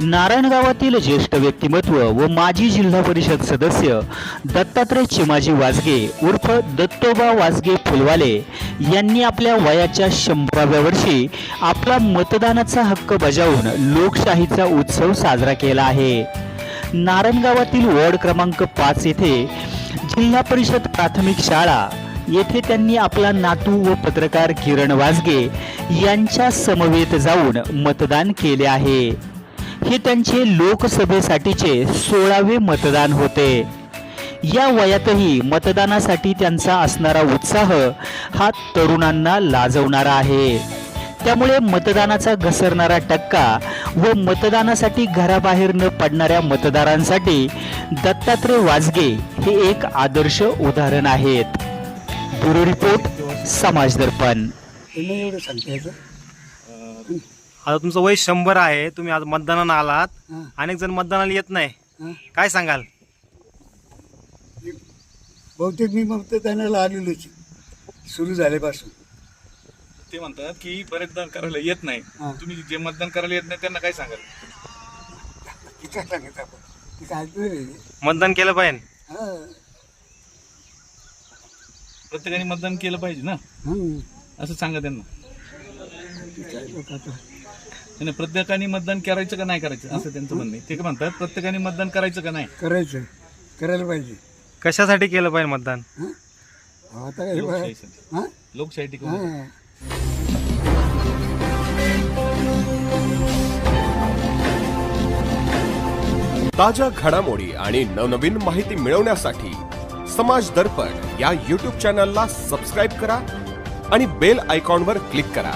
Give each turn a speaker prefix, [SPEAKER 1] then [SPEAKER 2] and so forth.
[SPEAKER 1] नारायणगावातील ज्येष्ठ व्यक्तिमत्व व माजी जिल्हा परिषद सदस्य दत्तात्रय चिमाजी वाजगे उर्फ दत्तोबा वाजगे फुलवाले यांनी आपल्या वयाच्या शंभराव्या वर्षी आपला मतदानाचा हक्क बजावून लोकशाहीचा उत्सव साजरा केला आहे. नारायणगावातील वॉर्ड क्रमांक पाच येथे जिल्हा परिषद प्राथमिक शाळा येथे त्यांनी आपला नातू व पत्रकार किरण वाजगे यांच्या समवेत जाऊन मतदान केले आहे. हे त्यांचे लोकसभेसाठीचे सोळावे मतदान होते. या वयातही मतदानासाठी त्यांचा असणारा उत्साह हा तरुणांना लाजवणारा आहे. त्यामुळे मतदानाचा घसरणारा टक्का व मतदानासाठी घराबाहेर न पडणाऱ्या मतदारांसाठी दत्तात्रय वाजगे हे एक आदर्श उदाहरण आहेत. ब्युरो रिपोर्ट समाज दर्पण.
[SPEAKER 2] आता तुमचं वय शंभर आहे तुम्ही आज मतदानाला आलात.
[SPEAKER 3] हां.
[SPEAKER 2] अनेक जण मतदानाला येत नाही. काय सांगाल?
[SPEAKER 3] बहुतेक मी मग त्याला आलेलोच सुरू झाल्यापासून.
[SPEAKER 4] ते म्हणतात की मतदान करायला येत नाही.
[SPEAKER 3] हा.
[SPEAKER 4] तुम्ही जे मतदान करायला येत नाही त्यांना काय सांगाल?
[SPEAKER 3] ती काय सांगत आपण. ती काय ऐकतोय
[SPEAKER 2] मतदान केलं पाहिजे.
[SPEAKER 3] हां.
[SPEAKER 4] प्रत्येकाने मतदान केलं पाहिजे ना?
[SPEAKER 3] हं.
[SPEAKER 4] असं सांगा त्यांना.
[SPEAKER 3] ती काय लोक आता
[SPEAKER 4] नाही, प्रत्येकाने मतदान करायचं का नाही करायचं असं त्यांचं म्हणणं आहे. ते काय म्हणतात प्रत्येकाने मतदान करायचं का नाही?
[SPEAKER 3] करायचं. करायला पाहिजे.
[SPEAKER 2] कशासाठी केलं पाहिजे मतदान?
[SPEAKER 3] हं? आता काय हां?
[SPEAKER 4] लोकशाही टिकवून
[SPEAKER 3] हां.
[SPEAKER 5] ताज्या घडामोडी आणि नवनवीन माहिती मिळवण्यासाठी समाज दर्पण या यूट्यूब चॅनलला सबस्क्राईब करा आणि बेल आयकॉनवर क्लिक करा.